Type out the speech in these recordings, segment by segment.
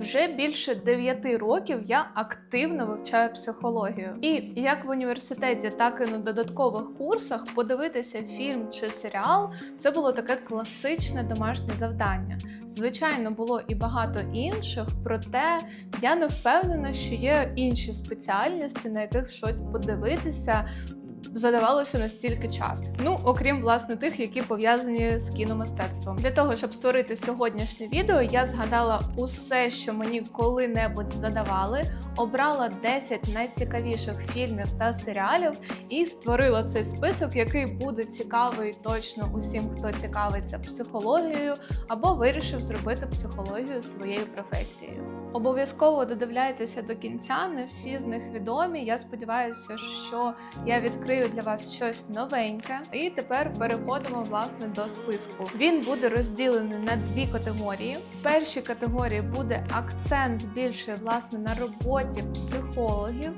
Вже більше 9 років я активно вивчаю психологію. І як в університеті, так і на додаткових курсах подивитися фільм чи серіал це було таке класичне домашнє завдання. Звичайно, було і багато інших, проте я не впевнена, що є інші спеціальності, на яких щось подивитися. Задавалося настільки часу. Ну, окрім власне тих, які пов'язані з кіномистецтвом. Для того щоб створити сьогоднішнє відео, я згадала усе, що мені коли-небудь задавали, обрала 10 найцікавіших фільмів та серіалів і створила цей список, який буде цікавий точно усім, хто цікавиться психологією або вирішив зробити психологію своєю професією. Обов'язково додивляйтеся до кінця. Не всі з них відомі. Я сподіваюся, що я відкрию для вас щось новеньке. І тепер переходимо власне до списку. Він буде розділений на дві категорії. В першій категорії буде акцент більше власне на роботі психологів.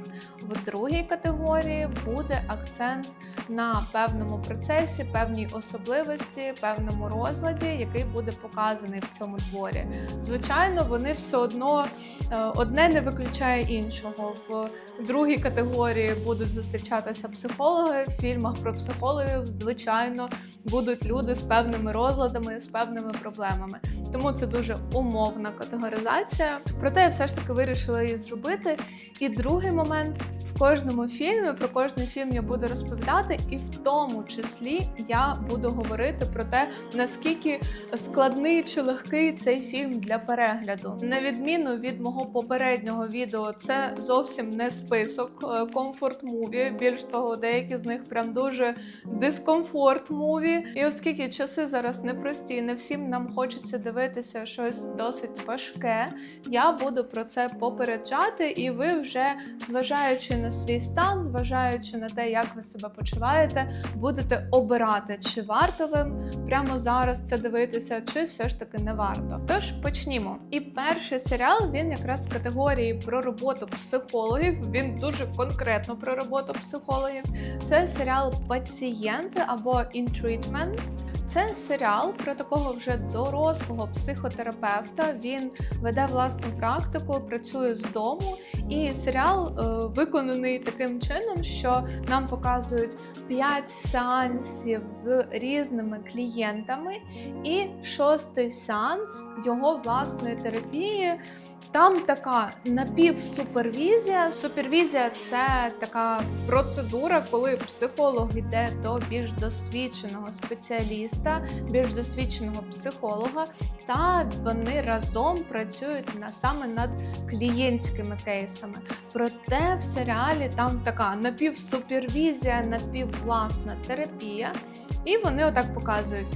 В другій категорії буде акцент на певному процесі, певній особливості, певному розладі, який буде показаний в цьому творі. Звичайно, вони все одно е, одне не виключає іншого. В другій категорії будуть зустрічатися психологи. В фільмах про психологів, звичайно, будуть люди з певними розладами, з певними проблемами. Тому це дуже умовна категоризація. Проте я все ж таки вирішила її зробити. І другий момент. В кожному фільмі про кожний фільм я буду розповідати, і в тому числі я буду говорити про те, наскільки складний чи легкий цей фільм для перегляду. На відміну від мого попереднього відео, це зовсім не список комфорт муві. Більш того, деякі з них прям дуже дискомфорт муві. І оскільки часи зараз непрості, не всім нам хочеться дивитися щось досить важке. Я буду про це попереджати, і ви вже зважаючи на свій стан, зважаючи на те, як ви себе почуваєте, будете обирати, чи варто вам прямо зараз це дивитися, чи все ж таки не варто. Тож почнімо. І перший серіал він якраз з категорії про роботу психологів. Він дуже конкретно про роботу психологів. Це серіал Пацієнти або «In Treatment». Це серіал про такого вже дорослого психотерапевта. Він веде власну практику, працює з дому. І серіал е, виконаний таким чином, що нам показують 5 сеансів з різними клієнтами, і шостий сеанс його власної терапії. Там така напівсупервізія. Супервізія це така процедура, коли психолог йде до більш досвідченого спеціаліста, більш досвідченого психолога, та вони разом працюють на саме над клієнтськими кейсами. Проте в серіалі там така напівсупервізія, напіввласна терапія, і вони отак показують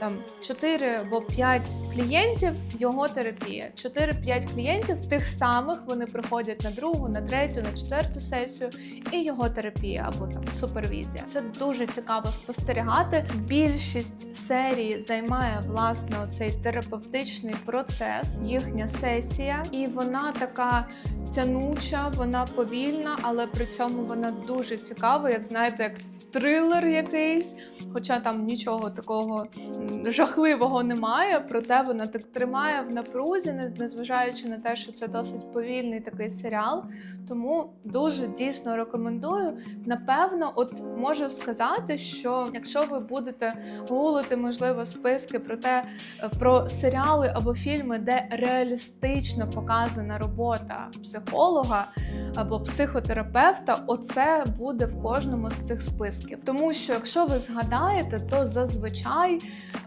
там 4 або 5 клієнтів його терапія. 4-5 клієнтів тих самих вони приходять на другу, на третю, на четверту сесію, і його терапія або там супервізія. Це дуже цікаво спостерігати. Більшість серії займає власне цей терапевтичний процес, їхня сесія, і вона така. Тянуча, вона повільна, але при цьому вона дуже цікава, як знаєте, як трилер якийсь, хоча там нічого такого жахливого немає, проте вона так тримає в напрузі, незважаючи на те, що це досить повільний такий серіал. Тому дуже дійсно рекомендую. Напевно, от можу сказати, що якщо ви будете гуглити, можливо, списки про те, е, про серіали або фільми, де реалістично показана робота психолога або психотерапевта, оце буде в кожному з цих списків. Тому що, якщо ви згадаєте, то зазвичай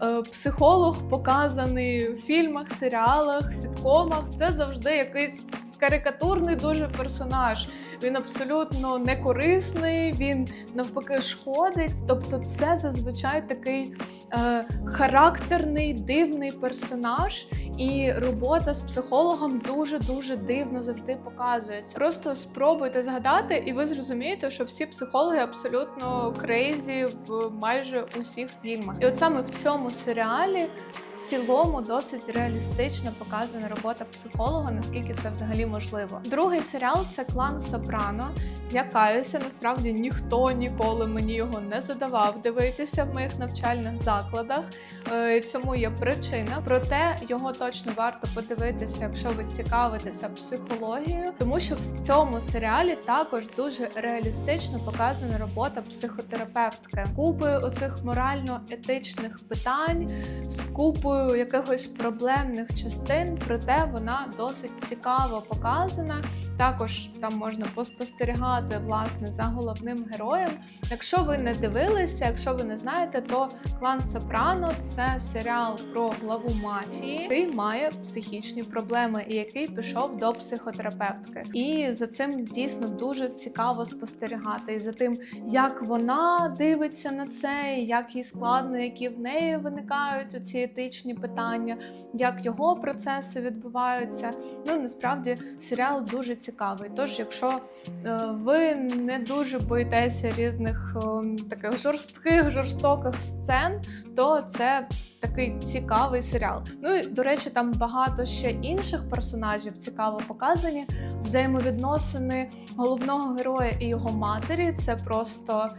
е, психолог показаний в фільмах, серіалах, сіткомах, це завжди якийсь. Карикатурний дуже персонаж. Він абсолютно не корисний, він навпаки шкодить. Тобто, це зазвичай такий е, характерний, дивний персонаж, і робота з психологом дуже дуже дивно завжди показується. Просто спробуйте згадати, і ви зрозумієте, що всі психологи абсолютно крейзі в майже усіх фільмах. І от саме в цьому серіалі в цілому досить реалістично показана робота психолога, наскільки це взагалі можливо. Другий серіал це клан Сопрано. Я каюся, насправді ніхто ніколи мені його не задавав дивитися в моїх навчальних закладах. Е, Цьому є причина, проте його точно точно варто подивитися, якщо ви цікавитеся психологією, тому що в цьому серіалі також дуже реалістично показана робота психотерапевтки. Купою оцих морально-етичних питань, з купою якихось проблемних частин, проте вона досить цікаво показана. Також там можна поспостерігати власне за головним героєм. Якщо ви не дивилися, якщо ви не знаєте, то клан Сопрано це серіал про главу мафії, який має психічні проблеми і який пішов до психотерапевтки. І за цим дійсно дуже цікаво спостерігати. І за тим, як вона дивиться на це, як їй складно, які в неї виникають оці етичні питання, як його процеси відбуваються. Ну насправді серіал дуже цікавий. Тож, якщо е, ви не дуже боїтеся різних е, таких жорстких, жорстоких сцен, то це такий цікавий серіал. Ну і до речі, там багато ще інших персонажів цікаво показані. Взаємовідносини головного героя і його матері. Це просто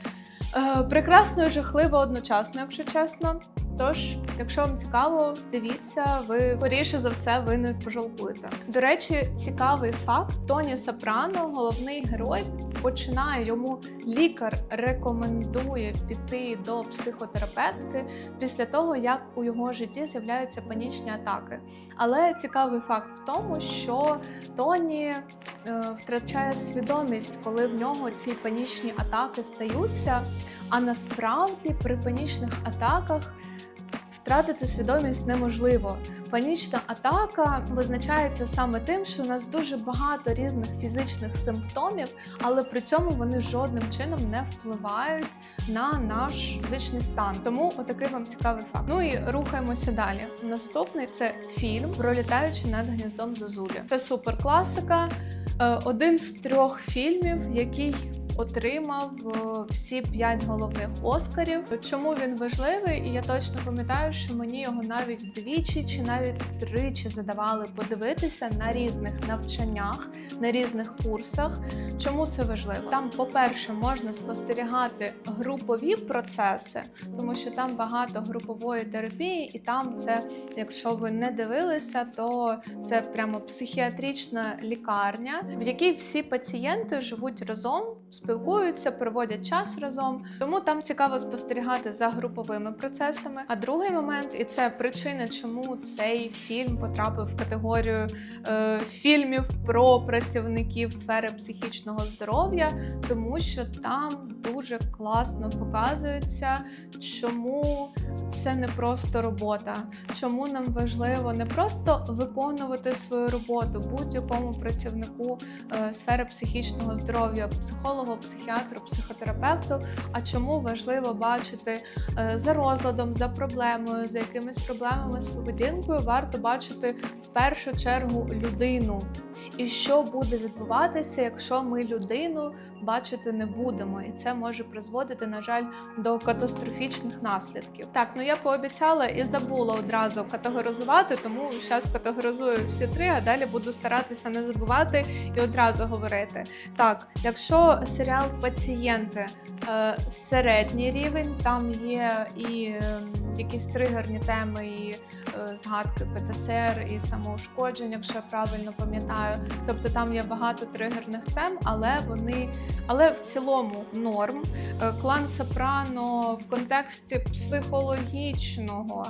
е, прекрасно і жахливо одночасно, якщо чесно. Тож, якщо вам цікаво, дивіться, ви скоріше за все ви не пожалкуєте. До речі, цікавий факт: Тоні Сопрано, головний герой, починає йому лікар рекомендує піти до психотерапевтки після того, як у його житті з'являються панічні атаки. Але цікавий факт в тому, що Тоні е, втрачає свідомість, коли в нього ці панічні атаки стаються. А насправді при панічних атаках втратити свідомість неможливо. Панічна атака визначається саме тим, що у нас дуже багато різних фізичних симптомів, але при цьому вони жодним чином не впливають на наш фізичний стан. Тому отакий вам цікавий факт. Ну і рухаємося далі. Наступний це фільм Пролітаючи над гніздом Зозулі. Це суперкласика. е, Один з трьох фільмів, який отримав е, всі п'ять головних оскарів. Чому він важливий? І я точно пам'ятаю, що мені його навіть двічі чи навіть тричі задавали подивитися на різних навчаннях, на різних курсах. Чому це важливо? Там, по-перше, можна спостерігати групові процеси, тому що там багато групової терапії, і там це, якщо ви не дивилися, то це прямо психіатрична лікарня, в якій всі пацієнти живуть разом, спілкуються, проводять час разом. Тому там цікаво спостерігати за груповими процесами. А другий момент, і це причина, чому цей фільм потрапив в категорію е, фільмів про працівників сфери психічного здоров'я, тому що там дуже класно показується, чому це не просто робота, чому нам важливо не просто виконувати свою роботу будь-якому працівнику е, сфери психічного здоров'я, психологу, психіатру, психотерапевту. А чому важливо бачити е, за розладом, за проблемою, за якимись проблемами з поведінкою, варто бачити в першу чергу людину. І що буде відбуватися, якщо ми людину бачити не будемо, і це може призводити, на жаль, до катастрофічних наслідків. Так, ну я пообіцяла і забула одразу категоризувати, тому зараз категоризую всі три, а далі буду старатися не забувати і одразу говорити. Так, якщо серіал Пацієнти е, середній рівень, там є і е, якісь тригерні теми, і е, згадки ПТСР, і самоушкоджень, якщо я правильно пам'ятаю. Тобто там є багато тригерних тем, але вони, але в цілому норм. Клан Сопрано в контексті психологічного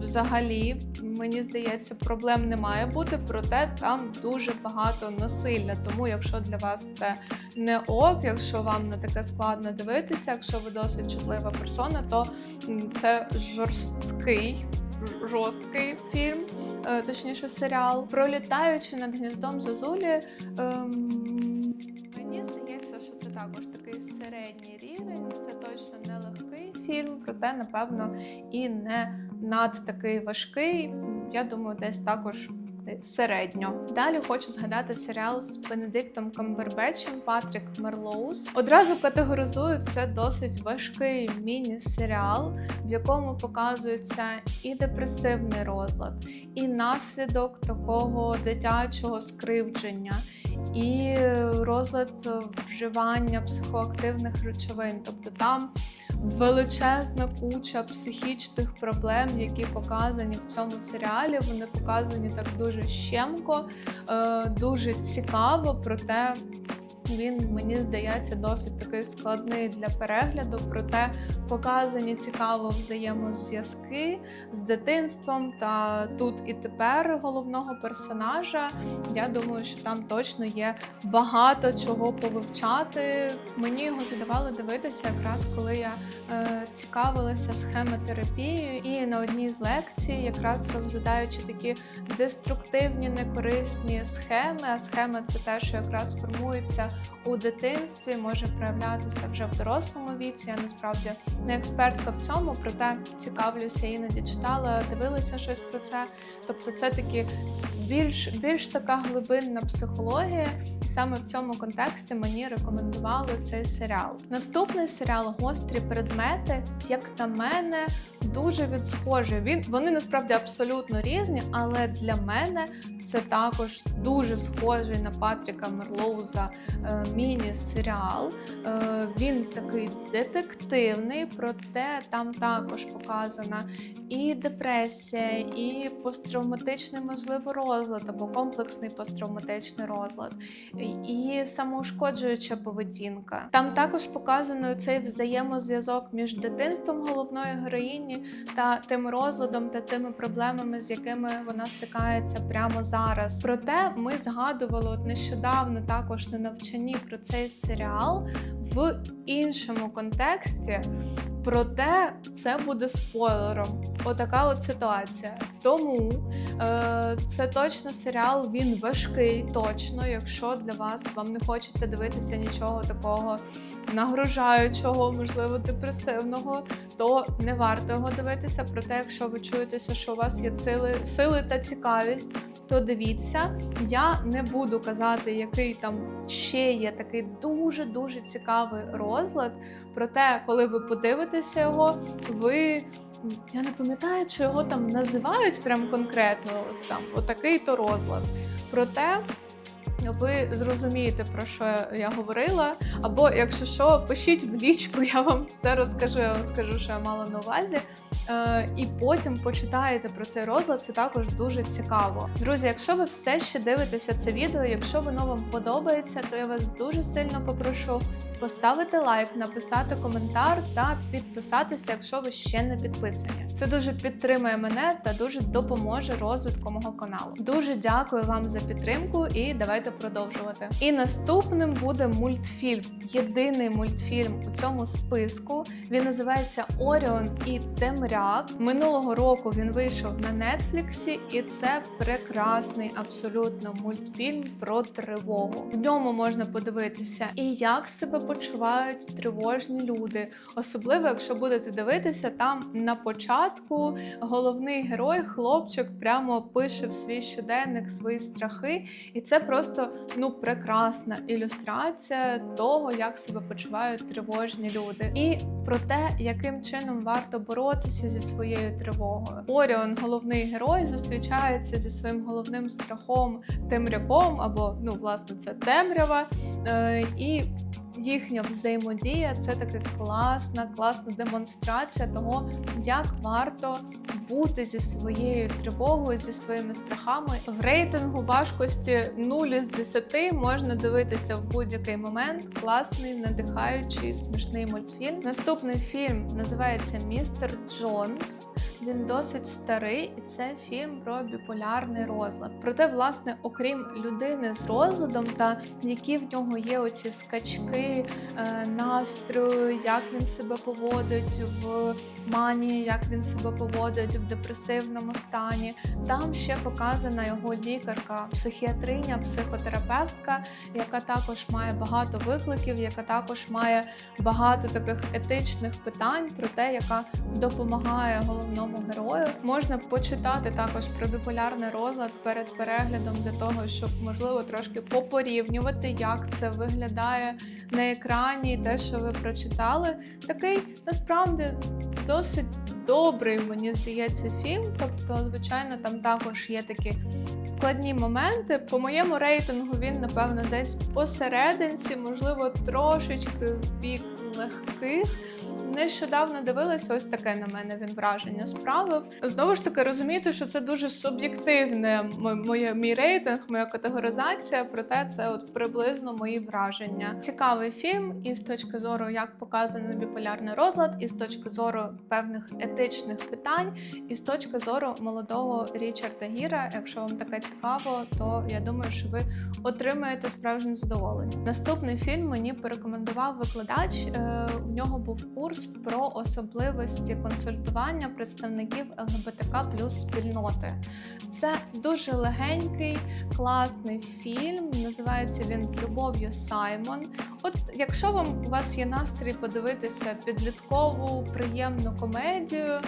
взагалі, мені здається, проблем не має бути, проте там дуже багато насилля. Тому, якщо для вас це не ок, якщо вам на таке складно дивитися, якщо ви досить чутлива персона, то це жорсткий. Жорсткий фільм, е, точніше серіал. Пролітаючи над гніздом Зозулі. Ем, мені здається, що це також такий середній рівень. Це точно не легкий фільм, проте, напевно, і не над такий важкий. Я думаю, десь також середньо. Далі хочу згадати серіал з Бенедиктом Камбербечем Патрік Мерлоуз. Одразу категоризую це досить важкий міні-серіал, в якому показується і депресивний розлад, і наслідок такого дитячого скривдження, і розлад вживання психоактивних речовин. Тобто там величезна куча психічних проблем, які показані в цьому серіалі. Вони показані так дуже щемко, е, дуже цікаво, проте. Він мені здається досить такий складний для перегляду, проте показані цікаво взаємозв'язки з дитинством та тут і тепер головного персонажа. Я думаю, що там точно є багато чого повивчати. Мені його задавали дивитися, якраз коли я е, цікавилася схемотерапією, і на одній з лекцій, якраз розглядаючи такі деструктивні, некорисні схеми. А схема це те, що якраз формується у дитинстві, може проявлятися вже в дорослому віці. Я насправді не експертка в цьому, проте цікавлюся, іноді читала, дивилася щось про це. Тобто, це такі більш більш така глибинна психологія, і саме в цьому контексті мені рекомендували цей серіал. Наступний серіал Гострі предмети, як на мене, дуже відсхожий. Він вони насправді абсолютно різні, але для мене це також дуже схожий на Патріка Мерлоуза е, міні-серіал. Е, він такий детективний, проте там також показана і депресія, і посттравматичний, можливо, розлад або комплексний посттравматичний розлад, і самоушкоджуюча поведінка. Там також показано цей взаємозв'язок між дитинством головної героїні та тим розладом та тими проблемами, з якими вона стикається прямо зараз. Проте ми згадували от нещодавно також на навчанні про цей серіал в іншому контексті. Проте це буде спойлером. Отака от ситуація. Тому е, це точно серіал. Він важкий, точно. Якщо для вас вам не хочеться дивитися нічого такого нагружаючого, можливо, депресивного, то не варто його дивитися. Проте, якщо ви чуєтеся, що у вас є сили, сили та цікавість. То дивіться, я не буду казати, який там ще є такий дуже дуже цікавий розлад. Проте, коли ви подивитеся його, ви я не пам'ятаю, чи його там називають прям конкретно там отакий то розлад. Проте. Ви зрозумієте, про що я говорила. Або, якщо що, пишіть в лічку, я вам все розкажу, я вам скажу, що я мала на увазі. Е, і потім почитаєте про цей розлад, це також дуже цікаво. Друзі, якщо ви все ще дивитеся це відео, якщо воно вам подобається, то я вас дуже сильно попрошу поставити лайк, написати коментар та підписатися, якщо ви ще не підписані. Це дуже підтримує мене та дуже допоможе розвитку мого каналу. Дуже дякую вам за підтримку і давайте продовжувати. І наступним буде мультфільм. Єдиний мультфільм у цьому списку. Він називається Оріон і Темряк. Минулого року він вийшов на Нетфліксі, і це прекрасний абсолютно мультфільм про тривогу. В ньому можна подивитися і як себе почувають тривожні люди. Особливо, якщо будете дивитися, там на початку головний герой, хлопчик, прямо пише в свій щоденник свої страхи, і це просто ну прекрасна ілюстрація того, як себе почувають тривожні люди, і про те, яким чином варто боротися зі своєю тривогою. Оріон, головний герой, зустрічається зі своїм головним страхом темряком, або ну, власне, це темрява. Е, і їхня взаємодія це така класна, класна демонстрація того, як варто бути зі своєю тривогою, зі своїми страхами. В рейтингу важкості 0 з 10 можна дивитися в будь-який момент. Класний, надихаючий, смішний мультфільм. Наступний фільм називається Містер Джонс. Він досить старий, і це фільм про біполярний розлад. Проте, власне, окрім людини з розладом, та які в нього є оці скачки підборі е, настрою, як він себе поводить в манії, як він себе поводить в депресивному стані. Там ще показана його лікарка, психіатриня, психотерапевтка, яка також має багато викликів, яка також має багато таких етичних питань про те, яка допомагає головному герою. Можна почитати також про біполярний розлад перед переглядом для того, щоб можливо трошки попорівнювати, як це виглядає на екрані, те, що ви прочитали. Такий насправді досить добрий, мені здається, фільм. Тобто, звичайно, там також є такі складні моменти. По моєму рейтингу він, напевно, десь посерединці, можливо, трошечки в бік легких. Нещодавно дивилася, ось таке на мене він враження справив. Знову ж таки, розумієте, що це дуже суб'єктивне моє мій рейтинг, моя категоризація, проте це от приблизно мої враження. Цікавий фільм, і з точки зору, як показаний біполярний розлад, і з точки зору певних етичних питань, і з точки зору молодого Річарда Гіра. Якщо вам таке цікаво, то я думаю, що ви отримаєте справжнє задоволення. Наступний фільм мені порекомендував викладач. У нього був курс про особливості консультування представників ЛГБТК плюс спільноти. Це дуже легенький, класний фільм. Називається він з любов'ю Саймон. От якщо вам у вас є настрій подивитися підліткову приємну комедію,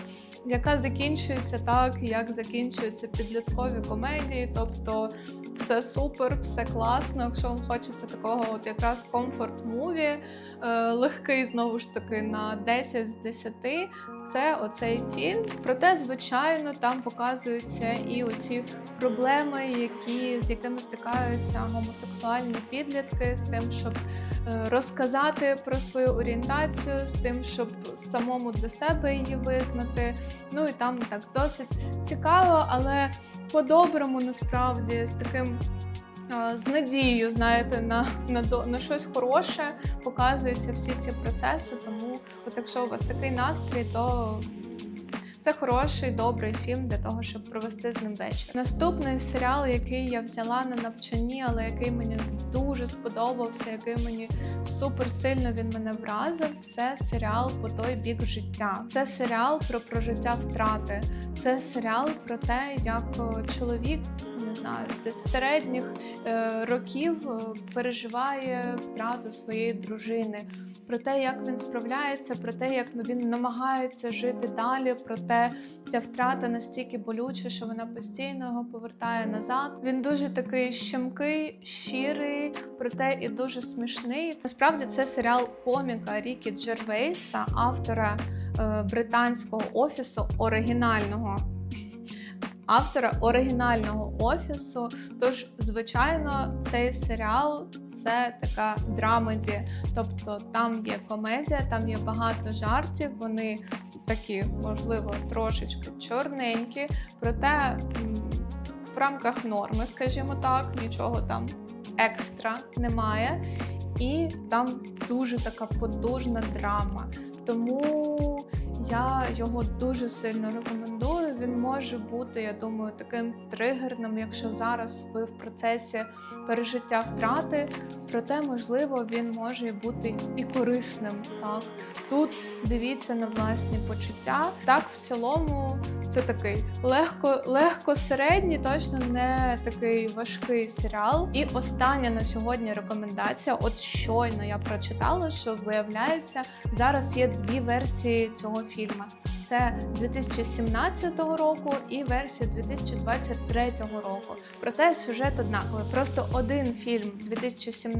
яка закінчується так, як закінчуються підліткові комедії, тобто все супер, все класно. Якщо вам хочеться такого, от якраз комфорт муві, е, легкий знову ж таки на 10 з 10, це оцей фільм. Проте, звичайно, там показуються і оці проблеми, які з якими стикаються гомосексуальні підлітки, з тим, щоб е, розказати про свою орієнтацію, з тим, щоб самому для себе її визнати. Ну і там так досить цікаво, але по-доброму насправді з таким. З надією, знаєте, на, на, на щось хороше показуються всі ці процеси. Тому, от якщо у вас такий настрій, то це хороший, добрий фільм для того, щоб провести з ним вечір. Наступний серіал, який я взяла на навчанні, але який мені дуже сподобався, який мені супер сильно він мене вразив. Це серіал по той бік життя. Це серіал про прожиття втрати. Це серіал про те, як е, чоловік. Не знаю, десь середніх е, років е, переживає втрату своєї дружини, про те, як він справляється, про те, як він намагається жити далі, про те, ця втрата настільки болюча, що вона постійно його повертає назад. Він дуже такий щемкий, щирий, проте і дуже смішний. Насправді це серіал коміка Рікі Джервейса, автора е, британського офісу оригінального. Автора оригінального офісу. Тож, звичайно, цей серіал це така драмеді. Тобто там є комедія, там є багато жартів. Вони такі, можливо, трошечки чорненькі, проте в рамках норми, скажімо так, нічого там екстра немає. І там дуже така потужна драма. Тому я його дуже сильно рекомендую. Він може бути, я думаю, таким тригерним, якщо зараз ви в процесі пережиття втрати. Проте, можливо, він може бути і корисним. Так тут дивіться на власні почуття. Так, в цілому, це такий легко, легко середній, точно не такий важкий серіал. І остання на сьогодні рекомендація. От щойно я прочитала, що виявляється, зараз є дві версії цього фільму. Це 2017 року і версія 2023 року. Проте сюжет однаковий. Просто один фільм 2017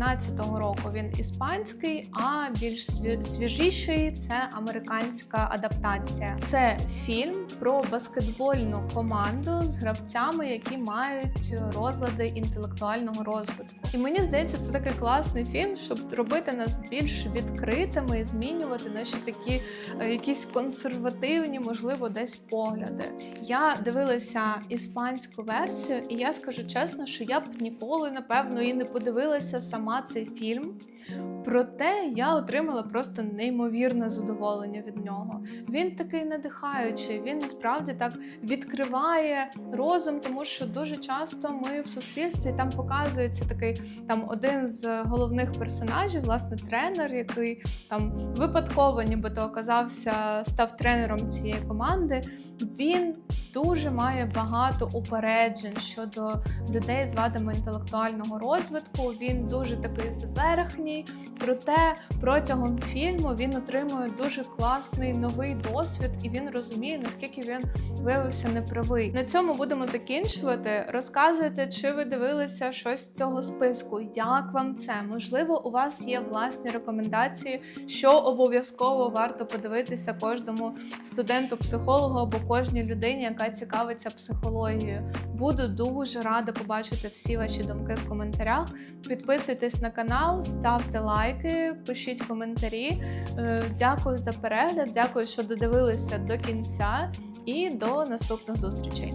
року він іспанський, а більш свіжіший це американська адаптація. Це фільм про баскетбольну команду з гравцями, які мають розлади інтелектуального розвитку. І мені здається, це такий класний фільм, щоб робити нас більш відкритими і змінювати наші такі е, якісь консервативні, можливо, десь погляди. Я дивилася іспанську версію, і я скажу чесно, що я б ніколи, напевно, і не подивилася сама цей фільм. Проте я отримала просто неймовірне задоволення від нього. Він такий надихаючий. Він насправді так відкриває розум, тому що дуже часто ми в суспільстві там показується такий там один з головних персонажів, власне, тренер, який там випадково, нібито оказався, став тренером цієї команди. Він дуже має багато упереджень щодо людей з вадами інтелектуального розвитку. Він дуже такий зверхній. Проте протягом фільму він отримує дуже класний новий досвід, і він розуміє, наскільки він виявився неправий. На цьому будемо закінчувати. Розказуйте, чи ви дивилися щось з цього списку, як вам це? Можливо, у вас є власні рекомендації, що обов'язково варто подивитися кожному студенту-психологу або кожній людині, яка цікавиться психологією. Буду дуже рада побачити всі ваші думки в коментарях. Підписуйтесь на канал, ставте лайки, пишіть коментарі. Е, Дякую за перегляд, дякую, що додивилися до кінця, і до наступних зустрічей.